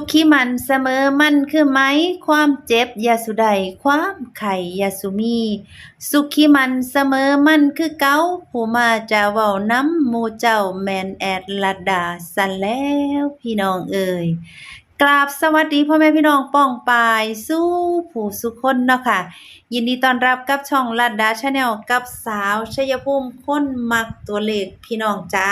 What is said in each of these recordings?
สุขที่มันเสมอมันคือไหม ความเจ็บยาสุใดความไข่ยาสุมี สุขที่มันเสมอมันคือเก่าผู้มาจะเว้าน้ำมูเจ้าแมนแอดลัดดาซั้นแล้วพี่น้องเอ่ยกราบสวัสดีพ่อแม่พี่น้องป้องปายสู้ผู้สุคนเนาะค่ะ ยินดีต้อนรับกับช่องลัดดาชาแนลกับสาวชัยภูมิคนมักตัวเลขพี่น้องจ้า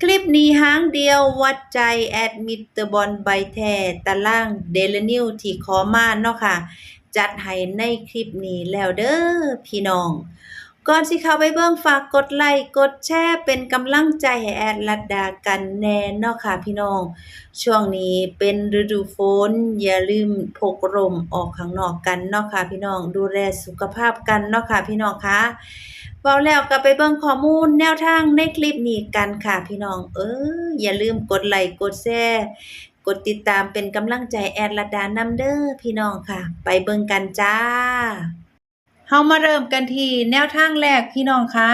คลิปนี้ห้างเดียววัดใจแอดมิตเตอร์บอลใบแท้ตารางเดลนิวที่ขอมาเนาะค่ะ จัดให้ในคลิปนี้แล้วเด้อพี่น้อง ก่อนสิเข้าไปเบิ่งฝากกดไลค์กดแชร์เป็นกำลังใจให้แอดลัดดากันแน่เนาะค่ะพี่น้อง ช่วงนี้เป็นฤดูฝนอย่าลืมพกร่มออกข้างนอกกันเนาะค่ะพี่น้องดูแลสุขภาพกันเนาะค่ะพี่น้องคะ เว้าแล้วก็ไปเบิ่งข้อมูลแนวทางในคลิปนี้กันค่ะพี่น้อง เอออย่าลืมกดไลค์กดแชร์กดติดตามเป็นกำลังใจแอดลัดดานำเด้อพี่น้องค่ะ ไปเบิ่งกันจ้าเฮามาเริ่มกันที่แนวทางแรกพี่น้องคะ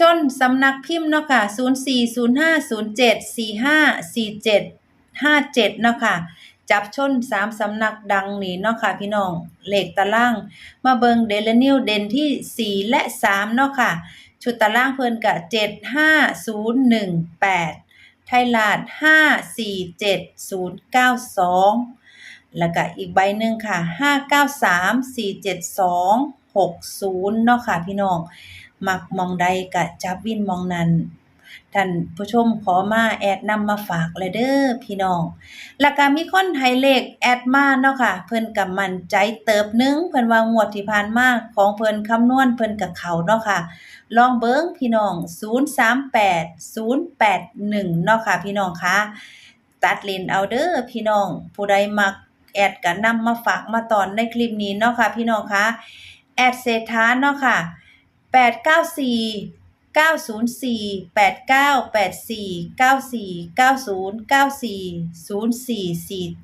จนสำนักพิมพ์เนาะค่ะ 040507454757เนาะค่ะ จับชน3สำนักดังนี้เนาะค่ะพี่น้องเลขตาราง มาเบิงเดลนิวเด่นที่ 4 และ3เนาะค่ะ ชุดตารางเพิ่นกะ75018 ไทยลาด 547092 แล้วก็อีกใบหนึ่งค่ะ 593-472-60 เนาะค่ะพี่น้อง มักมองใดก็จับวินมองนั้น ท่านผู้ชมขอมาแอดนำมาฝากเลยเด้อพี่น้อง แล้วก็มีคนให้เลขแอดมาเนาะค่ะ เพิ่นก็มั่นใจเติบนึงเพิ่นว่างวดที่ผ่านมาของเพิ่นคำนวณเพิ่นก็เขาเนาะค่ะ ลองเบิ่งพี่น้อง 038 081เนาะค่ะ พี่น้องคะตัดเลนเอาเด้อพี่น้อง ผู้ใดมักแอดก็นำมาฝากมาตอนในคลิปนี้เนาะค่ะ พี่น้องคะแอดเศรษฐาเนาะค่ะ894 904 8984 94 90 94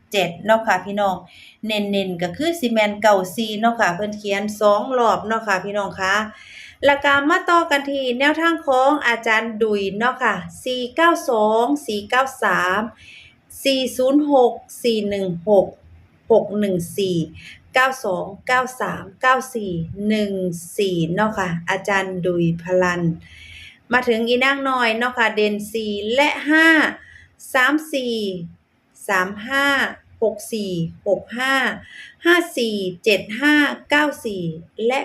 0447เนาะค่ะพี่น้อง เน้นๆก็คือสิแม่นเก่าซีเนาะค่ะเพิ่อนเขียนสองรอบเนาะค่ะพี่น้องคะแล้วก็มาต่อกันที่แนวทางของอาจารย์ดุยเนาะค่ะ 492 493 406 416 614 92 93 94 14เนาะค่ะ อาจารย์ดุยพลัน มาถึงอีนางน้อยเนาะค่ะ เด่น 4 และ 5 34 35 64 65 54 75 94 และ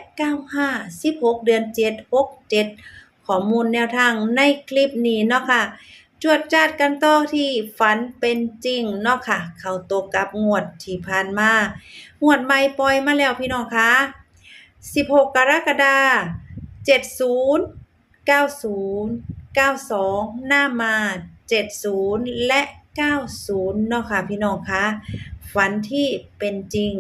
95 16 เดือน 7 67 ข้อมูลแนวทางในคลิปนี้เนาะค่ะ จวดจาดกันต่อที่ฝันเป็นจริงเนาะค่ะ เข้าตัวกับงวดที่ผ่านมางวดใหม่ปล่อยมาแล้วพี่น้องคะ 16 กรกฎาคม70 90 92 หน้ามา 70 และ 90 เนาะค่ะพี่น้องคะ ฝันที่เป็นจริง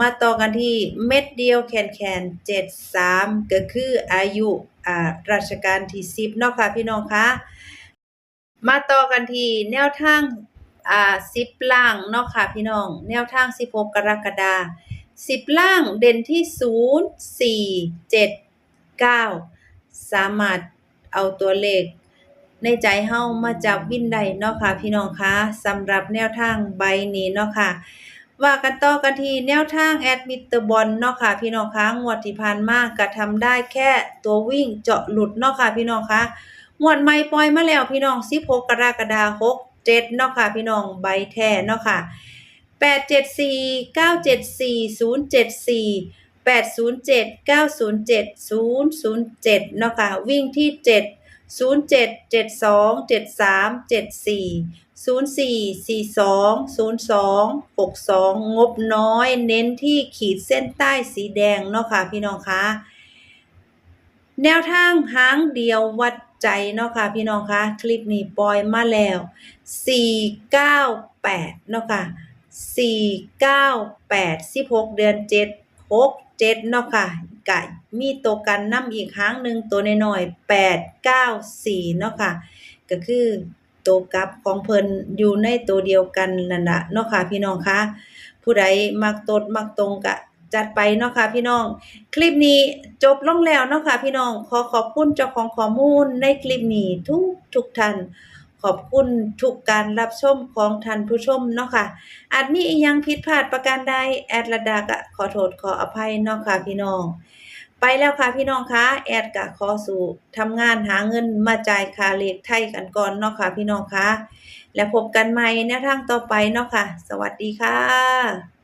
มาต่อกันที่เม็ดเดียวแขนๆ73 ก็คืออายุอ่ารัชกาลที่ 10 เนาะค่ะพี่น้องคะ มาต่อกันที่แนวทางอ่า10ล่างเนาะค่ะพี่น้อง แนวทาง16กกรกฎาคม10ล่างเด่นที่0 4 7 9สามารถเอาตัวเลขในใจเฮามาจับวินได้เนาะค่ะพี่น้องคะสำหรับแนวทางใบนี้เนาะค่ะว่ากันต่อกันทีแนวทางแอดมิเตอร์บอลเนาะค่ะพี่น้องคะงวดที่ผ่านมาก็ทำได้แค่ตัววิ่งเจาะหลุดเนาะค่ะพี่น้องคะ งวดใหม่ปล่อยมาแล้วพี่น้อง16กรกฎาคม67เนาะค่ะ พี่น้องใบแท้เนาะค่ะ874 974 074 807 907 007เนาะค่ะ วิ่งที่ 7 07 72 73 74 04 42 02 62 งบน้อย เน้นที่ขีดเส้นใต้สีแดงเนาะค่ะ พี่น้องคะ แนวทางหางเดียววัด ใจเนาะค่ะพี่น้องคะคลิปนี้ปล่อยมาแล้ว 498 เนาะค่ะ 498 16 เดือน 7 67 เนาะค่ะกะมีตัวกันนำอีกครั้งหนึ่งตัวน้อยๆ8 9 4 เนาะค่ะ ก็คือตัวกลับของเพิ่นอยู่ในตัวเดียวกันนั่นละเนาะค่ะพี่น้องคะผู้ใดมักตดมักตรงกะ จัดไปเนาะค่ะพี่น้อง คลิปนี้จบลงแล้วเนาะค่ะพี่น้องขอขอบคุณเจ้าของข้อมูลในคลิปนี้ทุกทุกท่านขอบคุณทุกการรับชมของท่านผู้ชมเนาะค่ะ อาจมีอิหยังผิดพลาดประการใดแอดระดาก็ขอโทษขออภัยเนาะค่ะพี่น้อง ไปแล้วค่ะพี่น้องคะแอดก็ขอสู่ทำงานหาเงินมาจ่ายค่าเลขไทยกันก่อนเนาะค่ะพี่น้องคะ แล้วพบกันใหม่ในทางต่อไปเนาะค่ะ สวัสดีค่ะ